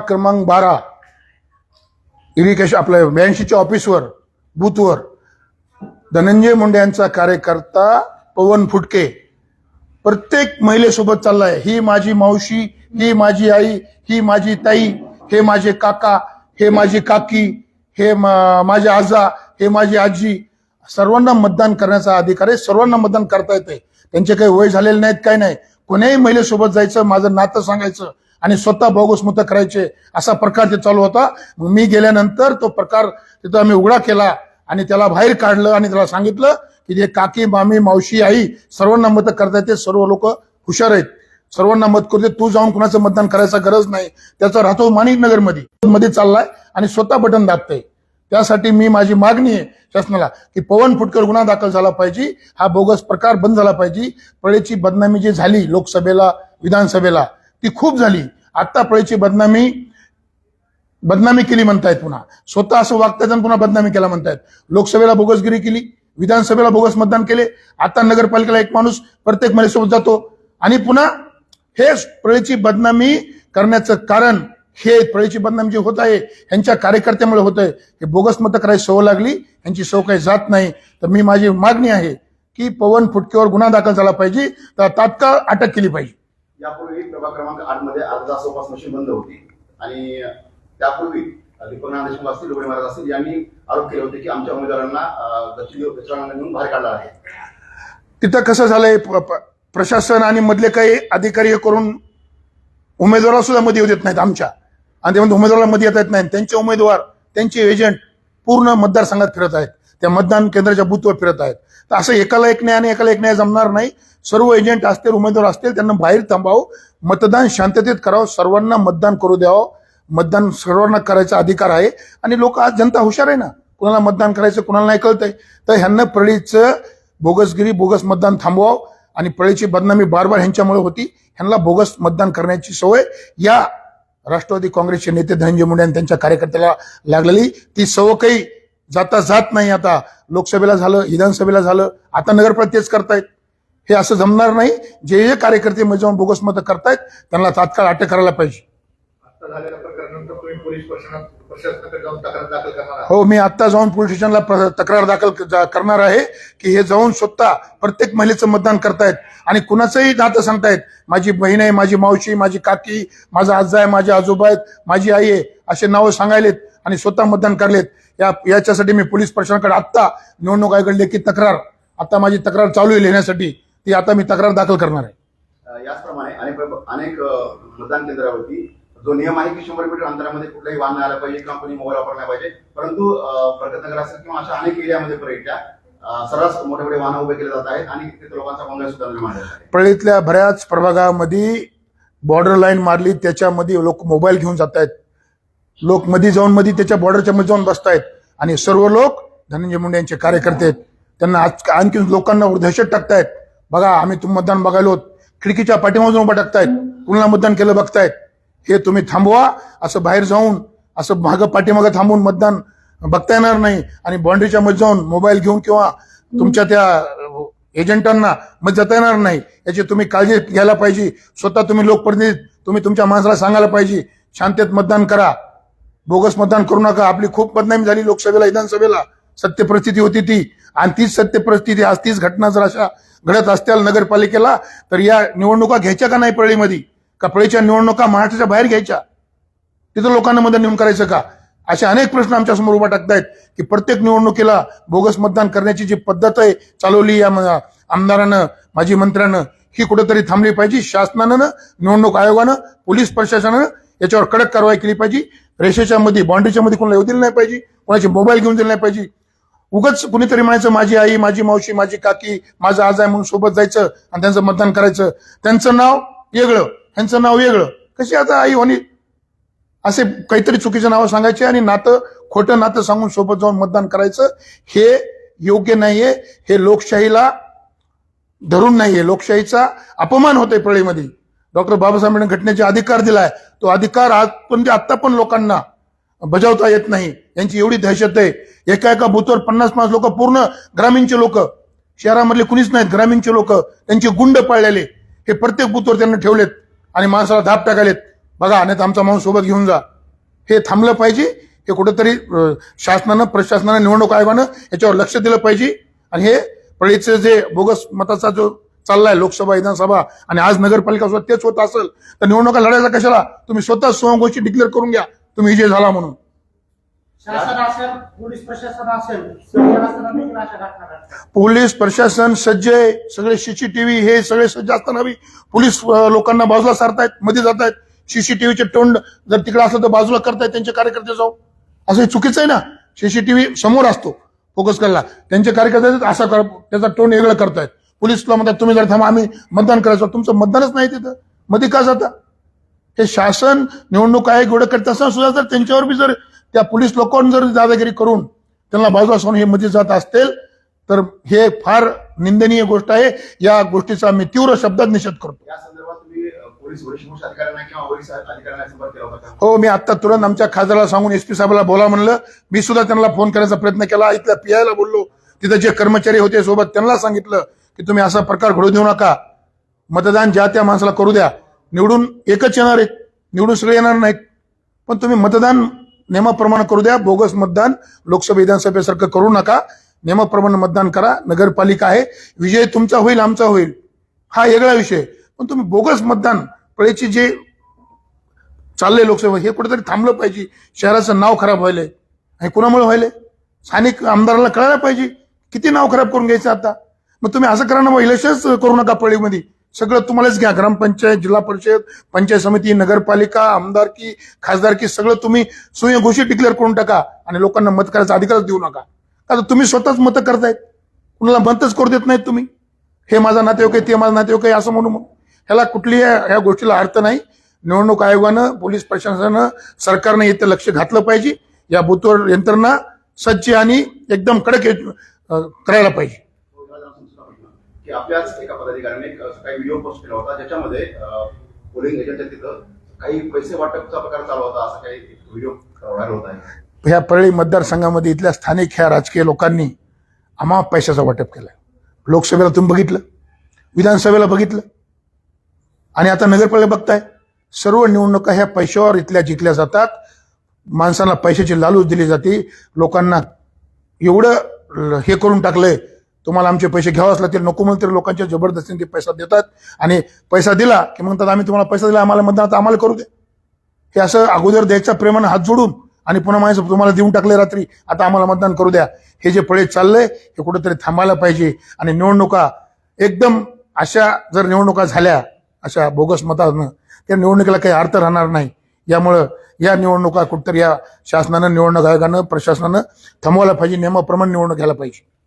क्रमांक बारा. इरिगेशन आपल्या ब्याऐंशीच्या ऑफिसवर बूथवर धनंजय मुंडे यांचा कार्यकर्ता पवन फुटके. प्रत्येक महिलेसोबत चाललाय. ही माझी मावशी ही माझी आई ही माझी ताई हे माझे काका हे माझी काकी हे माझे आजा हे माझी आजी. सर्वांना मतदान करण्याचा अधिकार आहे. सर्वांना मतदान करता येते त्यांचे काही वय झालेले नाहीत काय नाही. कोण्याही महिलेसोबत जायचं माझं नातं सांगायचं आणि स्वतः बोगस मतं करायचे असा प्रकार ते चालू होता. मी गेल्यानंतर तो प्रकार तिथं आम्ही उघडा केला आणि त्याला बाहेर काढलं आणि त्याला सांगितलं की जे काकी मामी मावशी आई सर्वांना मतं करता येते सर्व लोक हुशार आहेत. सर्वांना मत करू दे तू जाऊन कुणाचं मतदान करायचा गरज नाही. त्याचा राहतो माणिकमध्ये मध्ये चाललाय आणि स्वतः बटन दाबतंय. त्यासाठी मी माझी मागणी आहे शासनाला की पवन फुटकर गुन्हा दाखल झाला पाहिजे हा बोगस प्रकार बंद झाला पाहिजे. पळेची बदनामी जी झाली लोकसभेला विधानसभेला ती खूप झाली. आत्ता पळीची बदनामी बदनामी केली म्हणतायत पुन्हा. स्वतः असं वागतायत आणि पुन्हा बदनामी केला म्हणतायत. लोकसभेला बोगसगिरी केली विधानसभेला बोगस मतदान केले. आता नगरपालिकेला एक माणूस प्रत्येक महिलेसोबत जातो. आणि पुन्हा हे प्रळेची बदनामी करण्याचं कारण हे प्रळेची बदनामी जी होत आहे यांच्या कार्यकर्त्यामुळे होत आहे हे बोगस मतं करायची सवय लागली यांची सवय काही जात नाही. तर मी माझी मागणी आहे की पवन फुटकेवर गुन्हा दाखल झाला पाहिजे तर तात्काळ अटक केली पाहिजे. यापूर्वी प्रभाग क्रमांक आठमध्ये अर्धा सोपास मशीन बंद होती. आणि त्यापूर्वी दीपकनाथ देशमुख असतील उघडे महाराज असतील यांनी आरोप केले होते की आमच्या उमेदवारांना अं, घेऊन बाहेर काढला आहे. तिथं कसं झालंय? प- प्रशासन आणि मधले काही अधिकारी करून उमेदवाराला सुद्धा मध्ये येऊ देत नाहीत आमच्या. आणि ते उमेदवाराला मध्ये येता येत नाही. त्यांचे उमेदवार त्यांचे एजंट पूर्ण मतदारसंघात फिरत आहेत. त्या मतदान केंद्राच्या बूथवर फिरत आहेत. तर असं एकाला एक न्याय आणि एकाला एक न्याय जमणार नाही. सर्व एजंट असतील उमेदवार असतील त्यांना बाहेर थांबावं. मतदान शांततेत करावं. सर्वांना मतदान करू द्यावं. मतदान सर्वांना करायचा अधिकार आहे. आणि लोक आज जनता हुशार आहे ना. कुणाला मतदान करायचं कुणाला नाही कळतंय. तर ह्यांना प्रळीचं बोगसगिरी बोगस मतदान थांबवावं. आणि प्रळीची बदनामी बार बार ह्यांच्यामुळे होती. ह्यांना बोगस मतदान करण्याची सवय या राष्ट्रवादी काँग्रेसचे नेते धनंजय मुंडे आणि त्यांच्या कार्यकर्त्याला लागलेली. ती सवय काही जाता जात नाही आता. लोकसभेला झालं विधानसभेला झालं आता नगरपालिका तेच करतायत. हे असं जमणार नाही. जे जे कार्यकर्ते मध्ये जाऊन बोगस मतं करतायत त्यांना तात्काळ अटक करायला पाहिजे. हो मी आता जाऊन पोलीस स्टेशनला तक्रार दाखल करणार आहे की हे जाऊन स्वतः प्रत्येक महिलेचं मतदान करतायत. आणि कुणाचंही नातं सांगतायत. माझी बहीण आहे माझी मावशी माझी काकी माझा आजा आहे माझे आजोबा आहेत माझी आई आहे असे नावं सांगायलेत. आणि स्वतः मतदान करलेत. या याच्यासाठी मी पोलीस प्रशासनाकडे आत्ता निवडणूक आयोगाकडे लेखी तक्रार आता माझी तक्रार चालू आहे लिहिण्यासाठी ती आता मी तक्रार दाखल करणार आहे. याचप्रमाणे अनेक अनेक मतदान केंद्रावरती जो नियम आहे की शंभर मीटर अंतरामध्ये कुठलाही वाहन आला पाहिजे किंवा कोणी मोबाईल वापरला पाहिजे परंतु प्रगतनगर असेल किंवा अशा अनेक एरियामध्ये पर्यटल्या सर्रास मोठे मोठे वाहन उभे केले जात आहेत आणि तिथे लोकांचा गोंधळ सुद्धा निर्माण पळीतल्या बऱ्याच प्रभागामध्ये बॉर्डर लाईन मारली त्याच्यामध्ये लोक मोबाईल घेऊन जात आहेत लोक मध्ये जाऊन मध्ये त्याच्या बॉर्डरच्या मध्ये जाऊन बसतायत. आणि सर्व लोक धनंजय मुंडे यांचे कार्यकर्ते आहेत. त्यांना आज आणखी लोकांना दहशत टाकतायत. बघा आम्ही तुम मतदान बघायलो खिडकीच्या पाठीमागून उभा टाकतायत. कुणाला मतदान केलं बघतायत? हे तुम्ही थांबवा. असं बाहेर जाऊन असं मागं पाठीमागं थांबून मतदान बघता येणार नाही. आणि बाउंड्रीच्या मध्ये जाऊन मोबाईल घेऊन किंवा तुमच्या त्या एजंटांना मग जाता येणार नाही. याची तुम्ही काळजी घ्यायला पाहिजे. स्वतः तुम्ही लोकप्रतिनिधी तुम्ही तुमच्या माणसाला सांगायला पाहिजे. शांतेत मतदान करा. बोगस मतदान करू नका. आपली खूप बदनामी झाली लोकसभेला विधानसभेला. सत्य परिस्थिती होती ती. आणि तीच सत्य परिस्थिती आज तीच घटना जर अशा घडत असतील नगरपालिकेला तर या निवडणुका घ्यायच्या का नाही पळीमध्ये? का पळीच्या निवडणुका महाराष्ट्राच्या बाहेर घ्यायच्या? तिथं लोकांना मतदान नेऊन करायचं का? असे अनेक प्रश्न आमच्यासमोर उभा टाकतायत की प्रत्येक निवडणुकीला बोगस मतदान करण्याची जी पद्धत आहे चालवली या आमदारानं माजी मंत्र्यानं ही कुठेतरी थांबली पाहिजे. शासनानं निवडणूक आयोगानं पोलीस प्रशासनानं याच्यावर कडक कारवाई केली पाहिजे. रेषेच्या मध्ये बाउंड्रीच्या मध्ये कोणाला येऊ दिलं नाही पाहिजे कोणाचे मोबाईल घेऊन दिले नाही पाहिजे. उगाच कुणीतरी म्हणायचं माझी आई माझी मावशी माझी काकी माझा आज आहे म्हणून सोबत जायचं आणि त्यांचं मतदान करायचं. त्यांचं नाव वेगळं ह्यांचं नाव वेगळं. कशी आता आई होणी? असे काहीतरी चुकीचं नावं सांगायचे आणि नातं खोटं नातं सांगून सोबत जाऊन मतदान करायचं हे योग्य नाहीये. हे लोकशाहीला धरून नाहीये. लोकशाहीचा अपमान होतोय प्रळीमध्ये डॉक्टर बाबासाहेबांनी घटनेचे घटनेचा अधिकार आहे तो अधिकार आज पण आत्ता पण लोकांना बजावता येत नाही यांची एवढी दहशत आहे. एका एका बूथवर पन्नास पन्नास लोक पूर्ण ग्रामीणचे लोक शहरामधले कुणीच नाहीत ग्रामीणचे लोक त्यांचे गुंड पाळलेले. हे प्रत्येक बूथवर त्यांना ठेवलेत आणि माणसाला धाप टाकालेत बघा नाही तर आमचा माणूस सोबत घेऊन जा. हे थांबलं पाहिजे. हे कुठंतरी शासनानं प्रशासनानं निवडणूक आयोगानं याच्यावर लक्ष दिलं पाहिजे. आणि हे पळीचं जे बोगस मताचा जो चाललाय लोकसभा विधानसभा आणि आज नगरपालिका सुद्धा तेच होत असेल तर निवडणुका लढायचा कशाला? तुम्ही स्वतः स्वयंघोषित डिक्लेअर करून घ्या. तुम्ही विजय झाला म्हणून. पोलीस प्रशासन सज्ज आहे सगळे सीसीटीव्ही हे सगळे सज्ज असताना बी पोलीस लोकांना बाजूला सारतायत मध्ये जात आहेत सीसीटीव्हीचे तोंड जर तिकडे असलं तर बाजूला करतायत त्यांचे कार्यकर्ते जाऊ. असं हे चुकीचं आहे ना? सीसीटीव्ही समोर असतो फोकस करायला. त्यांचे कार्यकर्ते असा त्याचा तोंड वेगळं करतायत. पोलीसला म्हणतात तुम्ही जर थांबा आम्ही मतदान करायचं. तुमचं मतदानच नाही तिथं. मध्ये का जाता? हे शासन निवडणूक आयोग एवढं करत असताना सुद्धा जर त्यांच्यावर बी जर त्या पोलीस लोकांनी जर दादागिरी करून त्यांना बाजूला सोडून हे मध्ये जात असतील तर हे फार निंदनीय गोष्ट आहे. या गोष्टीचा मी तीव्र शब्दात निषेध करतो. हो मी आता तुरंत आमच्या खासदाराला सांगून एसपी साहेबाला बोला म्हणलं. मी सुद्धा त्यांना फोन करायचा प्रयत्न केला. इथल्या पीआयला बोललो. तिथे जे कर्मचारी होते सोबत त्यांना सांगितलं. की तुम्ही असा प्रकार घडू देऊ नका. मतदान ज्या त्या माणसाला करू द्या. निवडून एकच येणार आहेत निवडून सगळे येणार नाहीत. पण तुम्ही मतदान नियमाप्रमाणे करू द्या. बोगस मतदान लोकसभा विधानसभेसारखं करू नका. नियमाप्रमाणे मतदान करा. नगरपालिका आहे. विजय तुमचा होईल आमचा होईल. हा वेगळा विषय. पण तुम्ही बोगस मतदान पळेची जे चाललंय लोकसभा हे कुठेतरी थांबलं पाहिजे. शहराचं नाव खराब व्हायलंय. आणि कुणामुळे व्हायलंय? स्थानिक आमदाराला कळायला पाहिजे. किती नाव खराब करून घ्यायचं आता? मग तुम्ही असं करा ना मग इलेक्शनच करू नका पळीमध्ये. सगळं तुम्हालाच घ्या. ग्रामपंचायत जिल्हा परिषद पंचायत समिती नगरपालिका आमदारकी खासदारकी सगळं तुम्ही सुयघोषित डिक्लेअर करून टाका आणि लोकांना मत करायचा अधिकारच देऊ नका. आता तर तुम्ही स्वतःच मतं करतायत. कुणाला मतच करू देत नाहीत तुम्ही. हे माझा नातेवाईक आहे ते माझा नातेवाईक आहे असं म्हणून ह्याला कुठलीही ह्या गोष्टीला अर्थ नाही. निवडणूक आयोगानं पोलीस प्रशासनानं सरकारनं इथं लक्ष घातलं पाहिजे. या बुथवर यंत्रणा सज्ज आणि एकदम कडक करायला पाहिजे. की आपल्याच एका पदाधिकाऱ्याने काही व्हिडिओ पोस्ट केला होता ज्याच्यामध्ये पोलिंग एजंटच्या तिथं काही पैसे वाटपचा प्रकार चालू होता असा काही व्हिडिओ व्हायरल होत आहे. ह्या परळी मतदारसंघामध्ये इथल्या स्थानिक ह्या राजकीय लोकांनी आम्हा पैशाचं वाटप केलं लोकसभेला तुम्ही बघितलं? विधानसभेला बघितलं? आणि आता नगरपालिका बघताय सर्व निवडणुका ह्या पैशावर इथल्या जिंकल्या जातात. माणसांना पैशाची लालूच दिली जाते. लोकांना एवढं हे करून टाकलंय तुम्हाला आमचे पैसे घ्यावेच लागतील. नको म्हणून तरी लोकांच्या जबरदस्तीने ते पैसा देतात. आणि पैसा दिला की म्हणतात आम्ही तुम्हाला पैसा दिला आम्हाला मतदान आम्हाला करू दे. हे असं अगोदर द्यायच्या प्रेमानं हात जोडून आणि पुन्हा माझं तुम्हाला देऊन टाकले रात्री आता आम्हाला मतदान करू द्या. हे जे पळे चाललंय हे कुठेतरी थांबायला पाहिजे. आणि निवडणुका एकदम अशा जर निवडणुका झाल्या अशा बोगस मतानं त्या निवडणुकीला काही अर्थ राहणार नाही. यामुळं या निवडणुका कुठंतरी या शासनानं निवडणूक आयोगानं प्रशासनानं थांबवायला पाहिजे. नियमाप्रमाणे निवडणूक घ्यायला पाहिजे.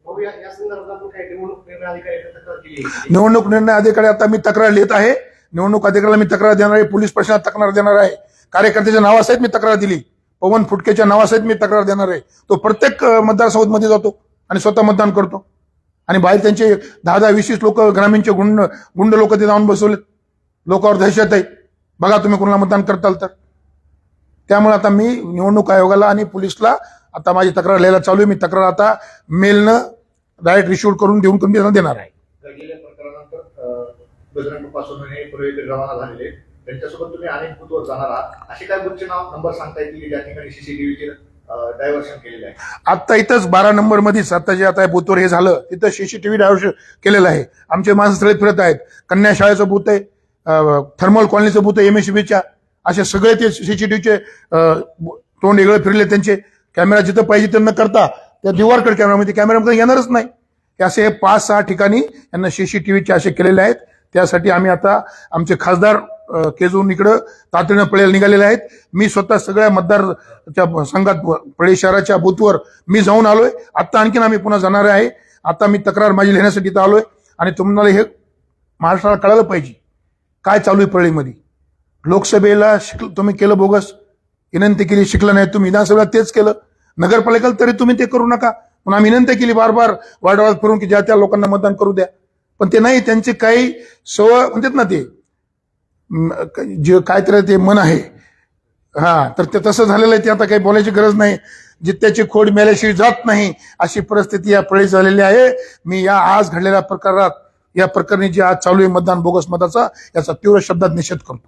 निवडणूक निर्णय अधिकारी आता मी तक्रार लिहित आहे. निवडणूक अधिकाऱ्याला मी तक्रार देणार आहे. पोलीस प्रशासनात तक्रार देणार आहे. कार्यकर्त्याच्या नावासहित मी तक्रार दिली. पवन फुटकेच्या नावासहित मी तक्रार देणार आहे. तो प्रत्येक मतदारसंघामध्ये जातो आणि स्वतः मतदान करतो. आणि बाहेर त्यांचे दहा दहा वीस लोक ग्रामीणचे गुंड गुंड लोक ते जाऊन बसवलेत. लोकांवर दहशत आहे. बघा तुम्ही कोणाला मतदान करताल तर. त्यामुळे आता मी निवडणूक आयोगाला आणि पोलीसला आता माझी तक्रार लिहायला चालू आहे. मी तक्रार आता मेलनं डायरेक्ट रिशिव्ह करून देऊन करून त्यांना देणार. आहे घडलेल्या प्रकारानंतर अं, बजरंगपासून हे पूर्वेकडे रवाना झालेले. त्यांच्यासोबत तुम्ही अनेक बूथवर जाणार आहात. असे काय बूथचे नाव नंबर सांगता येतील की ज्या ठिकाणी सीसीटीव्हीचे डायव्हर्शन केलेले आहे? आता इथंच बारा नंबर मध्येच आता जे आता बूथवर हे झालं. तिथं सीसीटीव्ही डायव्हर्शन केलेलं आहे. आमचे माणसं सगळे फिरत आहेत. कन्या शाळेचं बूथ आहे. थर्मल कॉलनीचं बूथ आहे एमएसबीच्या असे सगळे ते सीसीटीव्हीचे तोंड वेगळे फिरले त्यांचे. कॅमेरा जिथं पाहिजे तिथं न करता त्या दिवारकडे कॅमेरामध्ये कॅमेरामध्ये येणारच नाही. हे असे पाच सहा ठिकाणी यांना सीसीटीव्हीचे असे केलेले आहेत. त्यासाठी आम्ही आता आमचे खासदार केजून इकडं तातडीनं पळेल निघालेले आहेत. मी स्वतः सगळ्या मतदारच्या संघात पळे शहराच्या बूथवर मी जाऊन आलोय. आता आणखीन आम्ही पुन्हा जाणार आहे. आता मी तक्रार माझी लिहिण्यासाठी इथं आलोय. आणि तुम्हाला हे महाराष्ट्राला कळालं पाहिजे. काय चालू आहे परळीमध्ये लोकसभेला शिक तुम्ही केलं बोगस. विनंती केली शिकलं नाही. तुम्ही विधानसभेला तेच केलं. नगरपालिकेला तरी तुम्ही ते करू नका. म्हणून आम्ही विनंती केली बार बार वाढवाद करून की ज्या त्या लोकांना मतदान करू द्या. पण ते नाही त्यांचे काही सवय म्हणतात ना ते जे जे काहीतरी ते मन आहे. हा तर ते तसं झालेलं आहे ते आता काही बोलायची गरज नाही. जित्याची खोड मेल्याशिवाय जात नाही अशी परिस्थिती या पळी झालेली आहे. मी या आज घडलेल्या प्रकारात या प्रकरणी जे आज चालू आहे मतदान बोगस मताचा याचा तीव्र शब्दात निषेध करतो.